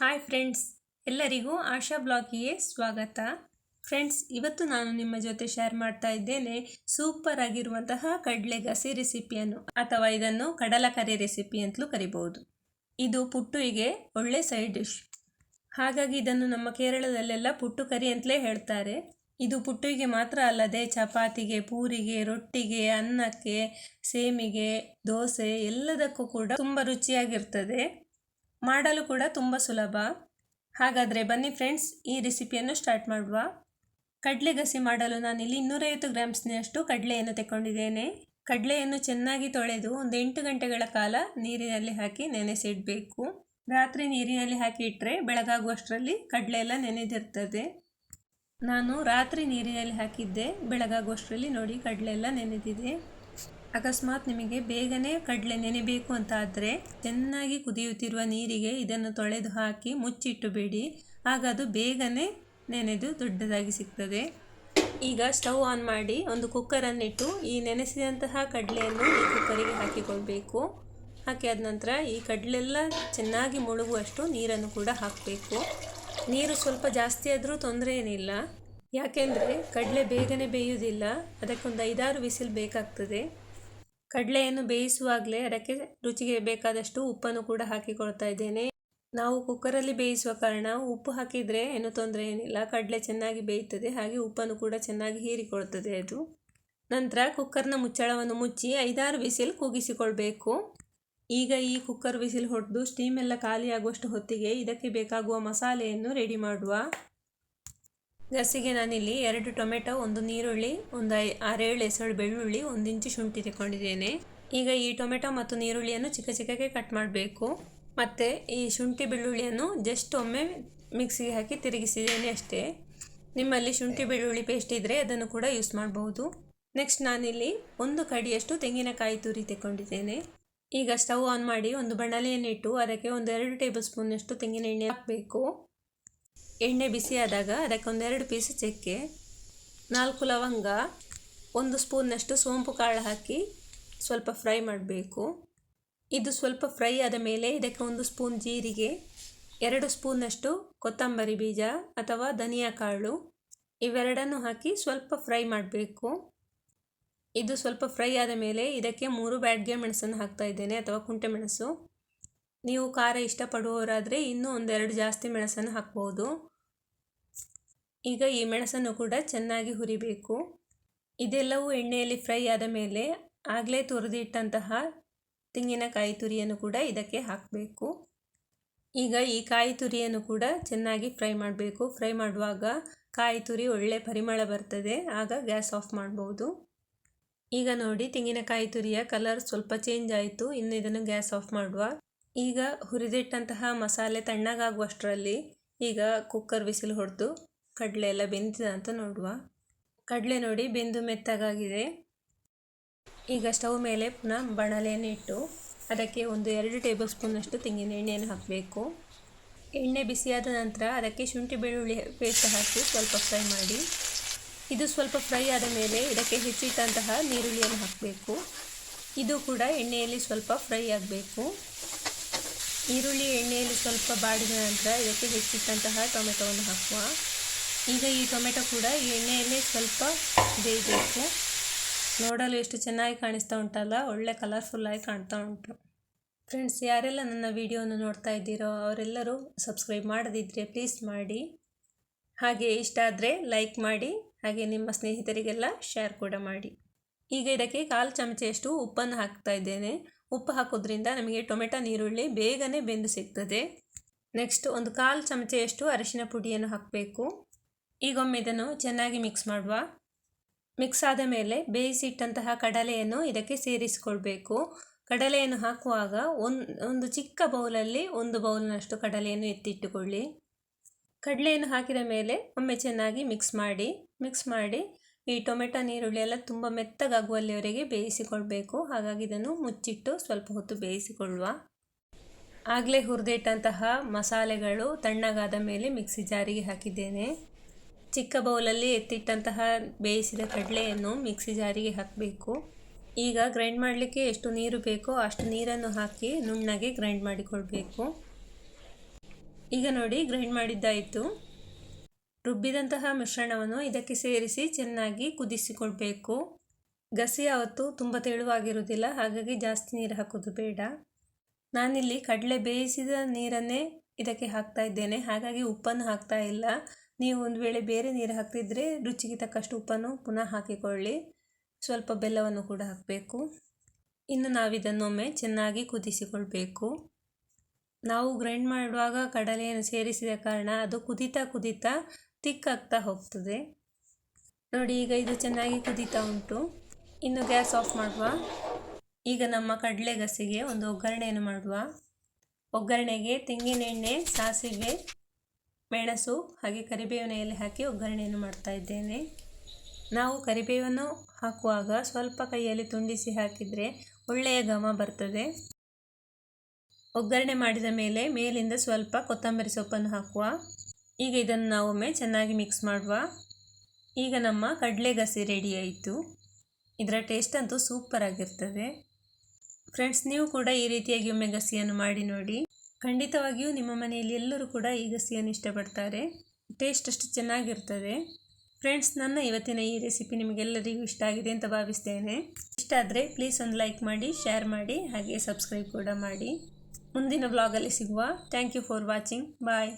Hi friends ಎಲ್ಲರಿಗೂ ಆಶಾ ಬ್ಲಾಗಿಗೆ ಸ್ವಾಗತ. Friends ಇವತ್ತು ನಾನು ನಿಮ್ಮ ಜೊತೆ ಶೇರ್ ಮಾಡ್ತಾ ಇದ್ದೇನೆ ಸೂಪರ್ ಆಗಿರುವಂತಹ ಕಡಲೆ ಗಸಿ ರೆಸಿಪಿಯನ್ನು ಅಥವಾ ಇದನ್ನು ಕಡಲಕರಿ ರೆಸಿಪಿ ಅಂತಲೂ ಕರಿಬಹುದು. ಇದು ಪುಟ್ಟುವಿಗೆ ಒಳ್ಳೆ ಸೈಡ್ ಡಿಶ್ ಹಾಗಾಗಿ ಇದನ್ನು ನಮ್ಮ ಕೇರಳದಲ್ಲೆಲ್ಲ ಪುಟ್ಟು ಕರಿ ಅಂತಲೇ ಹೇಳ್ತಾರೆ. ಇದು ಪುಟ್ಟುವಿಗೆ ಮಾತ್ರ ಅಲ್ಲದೆ ಚಪಾತಿಗೆ, ಪೂರಿಗೆ, ರೊಟ್ಟಿಗೆ, ಅನ್ನಕ್ಕೆ, ಸೇಮಿಗೆ, ದೋಸೆ ಎಲ್ಲದಕ್ಕೂ ಕೂಡ ತುಂಬ ರುಚಿಯಾಗಿರ್ತದೆ. ಮಾಡಲು ಕೂಡ ತುಂಬ ಸುಲಭ. ಹಾಗಾದರೆ ಬನ್ನಿ ಫ್ರೆಂಡ್ಸ್ ಈ ರೆಸಿಪಿಯನ್ನು ಸ್ಟಾರ್ಟ್ ಮಾಡುವ. ಕಡಲೆ ಗಸಿ ಮಾಡಲು ಇಲ್ಲಿ ಇನ್ನೂರೈವತ್ತು ಗ್ರಾಮ್ಸ್ನಷ್ಟು ಕಡಲೆಯನ್ನು ತಗೊಂಡಿದ್ದೇನೆ ಕಡಲೆಯನ್ನು ಚೆನ್ನಾಗಿ ತೊಳೆದು ಒಂದು ಎಂಟು ಗಂಟೆಗಳ ಕಾಲ ನೀರಿನಲ್ಲಿ ಹಾಕಿ ನೆನೆಸಿಡಬೇಕು. ರಾತ್ರಿ ನೀರಿನಲ್ಲಿ ಹಾಕಿ ಇಟ್ಟರೆ ಬೆಳಗಾಗುವಷ್ಟರಲ್ಲಿ ಕಡಲೆ ಎಲ್ಲ ನೆನೆದಿರ್ತದೆ. ನಾನು ರಾತ್ರಿ ನೀರಿನಲ್ಲಿ ಹಾಕಿದ್ದೆ, ಬೆಳಗಾಗುವಷ್ಟರಲ್ಲಿ ನೋಡಿ ಕಡಲೆ ಎಲ್ಲ ನೆನೆದಿದೆ. ಅಕಸ್ಮಾತ್ ನಿಮಗೆ ಬೇಗನೆ ಕಡಲೆ ನೆನೆಬೇಕು ಅಂತ ಆದರೆ ಚೆನ್ನಾಗಿ ಕುದಿಯುತ್ತಿರುವ ನೀರಿಗೆ ಇದನ್ನು ತೊಳೆದು ಹಾಕಿ ಮುಚ್ಚಿಟ್ಟು ಬಿಡಿ. ಆಗ ಅದು ಬೇಗನೆ ನೆನೆದು ದೊಡ್ಡದಾಗಿ ಸಿಗ್ತದೆ. ಈಗ ಸ್ಟವ್ ಆನ್ ಮಾಡಿ ಒಂದು ಕುಕ್ಕರನ್ನಿಟ್ಟು ಈ ನೆನೆಸಿದಂತಹ ಕಡಲೆಯನ್ನು ಈ ಕುಕ್ಕರಿಗೆ ಹಾಕಿಕೊಳ್ಬೇಕು. ಹಾಕಿ ಆದ ನಂತರ ಈ ಕಡಲೆಲ್ಲ ಚೆನ್ನಾಗಿ ಮುಳುಗುವಷ್ಟು ನೀರನ್ನು ಕೂಡ ಹಾಕಬೇಕು. ನೀರು ಸ್ವಲ್ಪ ಜಾಸ್ತಿ ಆದರೂ ತೊಂದರೆ ಏನಿಲ್ಲ. ಯಾಕೆಂದರೆ ಕಡಲೆ ಬೇಗನೆ ಬೇಯುವುದಿಲ್ಲ. ಅದಕ್ಕೊಂದು ಐದಾರು ವಿಸಿಲ್ ಬೇಕಾಗ್ತದೆ. ಕಡಲೆಯನ್ನು ಬೇಯಿಸುವಾಗಲೇ ಅದಕ್ಕೆ ರುಚಿಗೆ ಬೇಕಾದಷ್ಟು ಉಪ್ಪನ್ನು ಕೂಡ ಹಾಕಿಕೊಳ್ತಾ ಇದ್ದೇನೆ. ನಾವು ಕುಕ್ಕರಲ್ಲಿ ಬೇಯಿಸುವ ಕಾರಣ ಉಪ್ಪು ಹಾಕಿದರೆ ಏನು ತೊಂದರೆ ಏನಿಲ್ಲ. ಕಡಲೆ ಚೆನ್ನಾಗಿ ಬೇಯುತ್ತದೆ ಹಾಗೆ ಉಪ್ಪನ್ನು ಕೂಡ ಚೆನ್ನಾಗಿ ಹೀರಿಕೊಳ್ತದೆ ಅದು. ನಂತರ ಕುಕ್ಕರ್ನ ಮುಚ್ಚಳವನ್ನು ಮುಚ್ಚಿ ಐದಾರು ವಿಸಿಲ್ ಕೂಗಿಸಿಕೊಳ್ಬೇಕು ಈಗ ಈ ಕುಕ್ಕರ್ ವಿಸಿಲ್ ಹೊಡೆದು ಸ್ಟೀಮೆಲ್ಲ ಖಾಲಿಯಾಗುವಷ್ಟು ಹೊತ್ತಿಗೆ ಇದಕ್ಕೆ ಬೇಕಾಗುವ ಮಸಾಲೆಯನ್ನು ರೆಡಿ ಮಾಡುವ. ಗಸಿಗೆ ನಾನಿಲ್ಲಿ ಎರಡು ಟೊಮೆಟೊ, ಒಂದು ನೀರುಳ್ಳಿ, ಒಂದು ಆರೇಳು ಎಸಳು ಬೆಳ್ಳುಳ್ಳಿ, ಒಂದು ಇಂಚು ಶುಂಠಿ ತಗೊಂಡಿದ್ದೇನೆ ಈಗ ಈ ಟೊಮೆಟೊ ಮತ್ತು ನೀರುಳ್ಳಿಯನ್ನು ಚಿಕ್ಕ ಚಿಕ್ಕಕ್ಕೆ ಕಟ್ ಮಾಡಬೇಕು. ಮತ್ತು ಈ ಶುಂಠಿ ಬೆಳ್ಳುಳ್ಳಿಯನ್ನು ಜಸ್ಟ್ ಒಮ್ಮೆ ಮಿಕ್ಸಿಗೆ ಹಾಕಿ ತಿರುಗಿಸಿದ್ದೇನೆ ಅಷ್ಟೇ. ನಿಮ್ಮಲ್ಲಿ ಶುಂಠಿ ಬೆಳ್ಳುಳ್ಳಿ ಪೇಸ್ಟ್ ಇದ್ದರೆ ಅದನ್ನು ಕೂಡ ಯೂಸ್ ಮಾಡಬಹುದು ನೆಕ್ಸ್ಟ್ ನಾನಿಲ್ಲಿ ಒಂದು ಕಡಿಯಷ್ಟು ತೆಂಗಿನಕಾಯಿ ತುರಿ ತಗೊಂಡಿದ್ದೇನೆ ಈಗ ಸ್ಟವ್ ಆನ್ ಮಾಡಿ ಒಂದು ಬಣ್ಣಲೆಯನ್ನು ಇಟ್ಟು ಅದಕ್ಕೆ ಒಂದು ಎರಡು ಟೇಬಲ್ ಸ್ಪೂನಷ್ಟು ತೆಂಗಿನ ಎಣ್ಣೆ ಹಾಕಬೇಕು. ಎಣ್ಣೆ ಬಿಸಿಯಾದಾಗ ಅದಕ್ಕೆ ಒಂದೆರಡು ಪೀಸ್ ಚಕ್ಕೆ, ನಾಲ್ಕು ಲವಂಗ, ಒಂದು ಸ್ಪೂನ್ನಷ್ಟು ಸೋಂಪು ಕಾಳು ಹಾಕಿ ಸ್ವಲ್ಪ ಫ್ರೈ ಮಾಡಬೇಕು. ಇದು ಸ್ವಲ್ಪ ಫ್ರೈ ಆದ ಮೇಲೆ ಇದಕ್ಕೆ ಒಂದು ಸ್ಪೂನ್ ಜೀರಿಗೆ, ಎರಡು ಸ್ಪೂನ್ನಷ್ಟು ಕೊತ್ತಂಬರಿ ಬೀಜ ಅಥವಾ ಧನಿಯಾ ಕಾಳು, ಇವೆರಡನ್ನು ಹಾಕಿ ಸ್ವಲ್ಪ ಫ್ರೈ ಮಾಡಬೇಕು. ಇದು ಸ್ವಲ್ಪ ಫ್ರೈ ಆದ ಮೇಲೆ ಇದಕ್ಕೆ ಮೂರು ಬ್ಯಾಡ್ಗೆ ಮೆಣಸನ್ನು ಹಾಕ್ತಾ ಇದ್ದೇನೆ ಅಥವಾ ಕುಂಟೆ ಮೆಣಸು. ನೀವು ಖಾರ ಇಷ್ಟಪಡುವವರಾದರೆ ಇನ್ನೂ ಒಂದೆರಡು ಜಾಸ್ತಿ ಮೆಣಸನ್ನು ಹಾಕ್ಬೋದು. ಈಗ ಈ ಮೆಣಸನ್ನು ಕೂಡ ಚೆನ್ನಾಗಿ ಹುರಿಬೇಕು. ಇದೆಲ್ಲವೂ ಎಣ್ಣೆಯಲ್ಲಿ ಫ್ರೈ ಆದ ಮೇಲೆ ಆಗಲೇ ತುರಿದಿಟ್ಟಂತಹ ತೆಂಗಿನಕಾಯಿ ತುರಿಯನ್ನು ಕೂಡ ಇದಕ್ಕೆ ಹಾಕಬೇಕು. ಈಗ ಈ ಕಾಯಿ ತುರಿಯನ್ನು ಕೂಡ ಚೆನ್ನಾಗಿ ಫ್ರೈ ಮಾಡಬೇಕು. ಫ್ರೈ ಮಾಡುವಾಗ ಕಾಯಿ ತುರಿ ಒಳ್ಳೆ ಪರಿಮಳ ಬರ್ತದೆ, ಆಗ ಗ್ಯಾಸ್ ಆಫ್ ಮಾಡ್ಬೋದು. ಈಗ ನೋಡಿ, ತೆಂಗಿನಕಾಯಿ ತುರಿಯ ಕಲರ್ ಸ್ವಲ್ಪ ಚೇಂಜ್ ಆಯಿತು, ಇನ್ನು ಇದನ್ನು ಗ್ಯಾಸ್ ಆಫ್ ಮಾಡುವ. ಈಗ ಹುರಿದಿಟ್ಟಂತಹ ಮಸಾಲೆ ತಣ್ಣಗಾಗುವಷ್ಟರಲ್ಲಿ ಈಗ ಕುಕ್ಕರ್ ವಿಸಿಲ್ ಹೊಡೆದು ಕಡಲೆ ಎಲ್ಲ ಬೆಂದಿದೆ ಅಂತ ನೋಡುವ. ಕಡಲೆ ನೋಡಿ ಬೆಂದು ಮೆತ್ತಗಾಗಿದೆ. ಈಗ ಸ್ಟವ್ ಮೇಲೆ ಪುನಃ ಬಣಲೆಯನ್ನು ಇಟ್ಟು ಅದಕ್ಕೆ ಒಂದು ಎರಡು ಟೇಬಲ್ ಸ್ಪೂನಷ್ಟು ತೆಂಗಿನ ಎಣ್ಣೆಯನ್ನು ಹಾಕಬೇಕು. ಎಣ್ಣೆ ಬಿಸಿಯಾದ ನಂತರ ಅದಕ್ಕೆ ಶುಂಠಿ ಬೆಳ್ಳುಳ್ಳಿ ಪೇಸ್ಟ್ ಹಾಕಿ ಸ್ವಲ್ಪ ಫ್ರೈ ಮಾಡಿ. ಇದು ಸ್ವಲ್ಪ ಫ್ರೈ ಆದ ಮೇಲೆ ಇದಕ್ಕೆ ಹೆಚ್ಚಿಟ್ಟಂತಹ ನೀರುಳ್ಳಿಯನ್ನು ಹಾಕಬೇಕು. ಇದು ಕೂಡ ಎಣ್ಣೆಯಲ್ಲಿ ಸ್ವಲ್ಪ ಫ್ರೈ ಆಗಬೇಕು. ಈರುಳ್ಳಿ ಎಣ್ಣೆಯಲ್ಲಿ ಸ್ವಲ್ಪ ಬಾಡಿದ ನಂತರ ಇದಕ್ಕೆ ಹೆಚ್ಚಿಟ್ಟಂತಹ ಟೊಮೆಟೊವನ್ನು ಹಾಕುವ. ಈಗ ಈ ಟೊಮೆಟೊ ಕೂಡ ಎಣ್ಣೆಯಲ್ಲೇ ಸ್ವಲ್ಪ ಬೇಯಬೇಕು ನೋಡಲು ಎಷ್ಟು ಚೆನ್ನಾಗಿ ಕಾಣಿಸ್ತಾ ಉಂಟಲ್ಲ, ಒಳ್ಳೆ ಕಲರ್ಫುಲ್ಲಾಗಿ ಕಾಣ್ತಾ ಉಂಟು. ಫ್ರೆಂಡ್ಸ್ ಯಾರೆಲ್ಲ ನನ್ನ ವಿಡಿಯೋನ ನೋಡ್ತಾ ಇದ್ದೀರೋ ಅವರೆಲ್ಲರೂ ಸಬ್ಸ್ಕ್ರೈಬ್ ಮಾಡದಿದ್ದರೆ ಪ್ಲೀಸ್ ಮಾಡಿ. ಹಾಗೆ ಇಷ್ಟ ಆದರೆ ಲೈಕ್ ಮಾಡಿ, ಹಾಗೆ ನಿಮ್ಮ ಸ್ನೇಹಿತರಿಗೆಲ್ಲ ಶೇರ್ ಕೂಡ ಮಾಡಿ. ಈಗ ಇದಕ್ಕೆ ಕಾಲು ಚಮಚೆಯಷ್ಟು ಉಪ್ಪನ್ನು ಹಾಕ್ತಾ ಇದ್ದೇನೆ. ಉಪ್ಪು ಹಾಕೋದ್ರಿಂದ ನಮಗೆ ಟೊಮೆಟೊ ನೀರುಳ್ಳಿ ಬೇಗನೆ ಬೆಂದು ಸಿಗ್ತದೆ. ನೆಕ್ಸ್ಟ್ ಒಂದು ಕಾಲು ಚಮಚೆಯಷ್ಟು ಅರಿಶಿನ ಪುಡಿಯನ್ನು ಹಾಕಬೇಕು. ಈಗೊಮ್ಮೆ ಇದನ್ನು ಚೆನ್ನಾಗಿ ಮಿಕ್ಸ್ ಮಾಡುವ. ಮಿಕ್ಸ್ ಆದ ಮೇಲೆ ಬೇಯಿಸಿಟ್ಟಂತಹ ಕಡಲೆಯನ್ನು ಇದಕ್ಕೆ ಸೇರಿಸಿಕೊಳ್ಬೇಕು. ಕಡಲೆಯನ್ನು ಹಾಕುವಾಗ ಒಂದು ಒಂದು ಚಿಕ್ಕ ಬೌಲಲ್ಲಿ ಒಂದು ಬೌಲ್ನಷ್ಟು ಕಡಲೆಯನ್ನು ಎತ್ತಿಟ್ಟುಕೊಳ್ಳಿ. ಕಡಲೆಯನ್ನು ಹಾಕಿದ ಮೇಲೆ ಒಮ್ಮೆ ಚೆನ್ನಾಗಿ ಮಿಕ್ಸ್ ಮಾಡಿ ಮಿಕ್ಸ್ ಮಾಡಿ ಈ ಟೊಮೆಟೊ ನೀರುಳ್ಳಿ ಎಲ್ಲ ತುಂಬ ಮೆತ್ತಗಾಗುವಲ್ಲಿವರೆಗೆ ಬೇಯಿಸಿಕೊಳ್ಬೇಕು. ಹಾಗಾಗಿ ಇದನ್ನು ಮುಚ್ಚಿಟ್ಟು ಸ್ವಲ್ಪ ಹೊತ್ತು ಬೇಯಿಸಿಕೊಳ್ಳುವ. ಆಗಲೇ ಹುರಿದಿಟ್ಟಂತಹ ಮಸಾಲೆಗಳು ತಣ್ಣಗಾದ ಮೇಲೆ ಮಿಕ್ಸಿ ಜಾರಿಗೆ ಹಾಕಿದ್ದೇನೆ. ಚಿಕ್ಕ ಬೌಲಲ್ಲಿ ಎತ್ತಿಟ್ಟಂತಹ ಬೇಯಿಸಿದ ಕಡಲೆಯನ್ನು ಮಿಕ್ಸಿ ಜಾರಿಗೆ ಹಾಕಬೇಕು. ಈಗ ಗ್ರೈಂಡ್ ಮಾಡಲಿಕ್ಕೆ ಎಷ್ಟು ನೀರು ಬೇಕೋ ಅಷ್ಟು ನೀರನ್ನು ಹಾಕಿ ನುಣ್ಣಗೆ ಗ್ರೈಂಡ್ ಮಾಡಿಕೊಳ್ಬೇಕು. ಈಗ ನೋಡಿ ಗ್ರೈಂಡ್ ಮಾಡಿದ್ದಾಯಿತು. ರುಬ್ಬಿದಂತಹ ಮಿಶ್ರಣವನ್ನು ಇದಕ್ಕೆ ಸೇರಿಸಿ ಚೆನ್ನಾಗಿ ಕುದಿಸಿಕೊಳ್ಬೇಕು. ಗಸಿ ಆವತ್ತು ತುಂಬ ತೆಳುವಾಗಿರುವುದಿಲ್ಲ, ಹಾಗಾಗಿ ಜಾಸ್ತಿ ನೀರು ಹಾಕೋದು ಬೇಡ. ನಾನಿಲ್ಲಿ ಕಡಲೆ ಬೇಯಿಸಿದ ನೀರನ್ನೇ ಇದಕ್ಕೆ ಹಾಕ್ತಾ ಇದ್ದೇನೆ, ಹಾಗಾಗಿ ಉಪ್ಪನ್ನು ಹಾಕ್ತಾ ಇಲ್ಲ. ನೀವು ಒಂದು ವೇಳೆ ಬೇರೆ ನೀರು ಹಾಕ್ತಿದ್ರೆ ರುಚಿಗೆ ತಕ್ಕಷ್ಟು ಉಪ್ಪನ್ನು ಪುನಃ ಹಾಕಿಕೊಳ್ಳಿ. ಸ್ವಲ್ಪ ಬೆಲ್ಲವನ್ನು ಕೂಡ ಹಾಕಬೇಕು. ಇನ್ನು ನಾವಿದನ್ನೊಮ್ಮೆ ಚೆನ್ನಾಗಿ ಕುದಿಸಿಕೊಳ್ಬೇಕು. ನಾವು ಗ್ರೈಂಡ್ ಮಾಡುವಾಗ ಕಡಲೆಯನ್ನು ಸೇರಿಸಿದ ಕಾರಣ ಅದು ಕುದೀತಾ ಕುದೀತಾ ತಿಕ್ಕಾಗ್ತಾ ಹೋಗ್ತದೆ. ನೋಡಿ, ಈಗ ಇದು ಚೆನ್ನಾಗಿ ಕುದೀತಾ ಉಂಟು. ಇನ್ನು ಗ್ಯಾಸ್ ಆಫ್ ಮಾಡುವ. ಈಗ ನಮ್ಮ ಕಡಲೆ ಗಸಿಗೆ ಒಂದು ಒಗ್ಗರಣೆಯನ್ನು ಮಾಡುವ. ಒಗ್ಗರಣೆಗೆ ತೆಂಗಿನೆಣ್ಣೆ, ಸಾಸಿವೆ ಮೆಣಸು ಹಾಗೆ ಕರಿಬೇವಿನ ಎಲೆ ಹಾಕಿ ಒಗ್ಗರಣೆಯನ್ನು ಮಾಡ್ತಾ ಇದ್ದೇನೆ. ನಾವು ಕರಿಬೇವನ್ನು ಹಾಕುವಾಗ ಸ್ವಲ್ಪ ಕೈಯಲ್ಲಿ ತುಂಡಿಸಿ ಹಾಕಿದರೆ ಒಳ್ಳೆಯ ಘಮ ಬರ್ತದೆ. ಒಗ್ಗರಣೆ ಮಾಡಿದ ಮೇಲೆ ಮೇಲಿಂದ ಸ್ವಲ್ಪ ಕೊತ್ತಂಬರಿ ಸೊಪ್ಪನ್ನು ಹಾಕುವ. ಈಗ ಇದನ್ನು ನಾವೊಮ್ಮೆ ಚೆನ್ನಾಗಿ ಮಿಕ್ಸ್ ಮಾಡುವ. ಈಗ ನಮ್ಮ ಕಡಲೆ ಗಸಿ ರೆಡಿ ಆಯಿತು. ಇದರ ಟೇಸ್ಟ್ ಅಂತೂ ಸೂಪರ್ ಆಗಿರ್ತದೆ. ಫ್ರೆಂಡ್ಸ್ ನೀವು ಕೂಡ ಈ ರೀತಿಯಾಗಿ ಒಮ್ಮೆ ಗಸಿಯನ್ನು ಮಾಡಿ ನೋಡಿ. ಖಂಡಿತವಾಗಿಯೂ ನಿಮ್ಮ ಮನೆಯಲ್ಲಿ ಎಲ್ಲರೂ ಕೂಡ ಈ ಗಸಿಯನ್ನು ಇಷ್ಟಪಡ್ತಾರೆ. ಟೇಸ್ಟ್ ಅಷ್ಟು ಚೆನ್ನಾಗಿರ್ತದೆ. ಫ್ರೆಂಡ್ಸ್ ನನ್ನ ಇವತ್ತಿನ ಈ ರೆಸಿಪಿ ನಿಮಗೆಲ್ಲರಿಗೂ ಇಷ್ಟ ಆಗಿದೆ ಅಂತ ಭಾವಿಸ್ತೇನೆ. ಇಷ್ಟ ಆದರೆ ಪ್ಲೀಸ್ ಒಂದು ಲೈಕ್ ಮಾಡಿ ಶೇರ್ ಮಾಡಿ, ಹಾಗೆ ಸಬ್ಸ್ಕ್ರೈಬ್ ಕೂಡ ಮಾಡಿ. ಮುಂದಿನ ಬ್ಲಾಗಲ್ಲಿ ಸಿಗುವ. Thank you for watching bye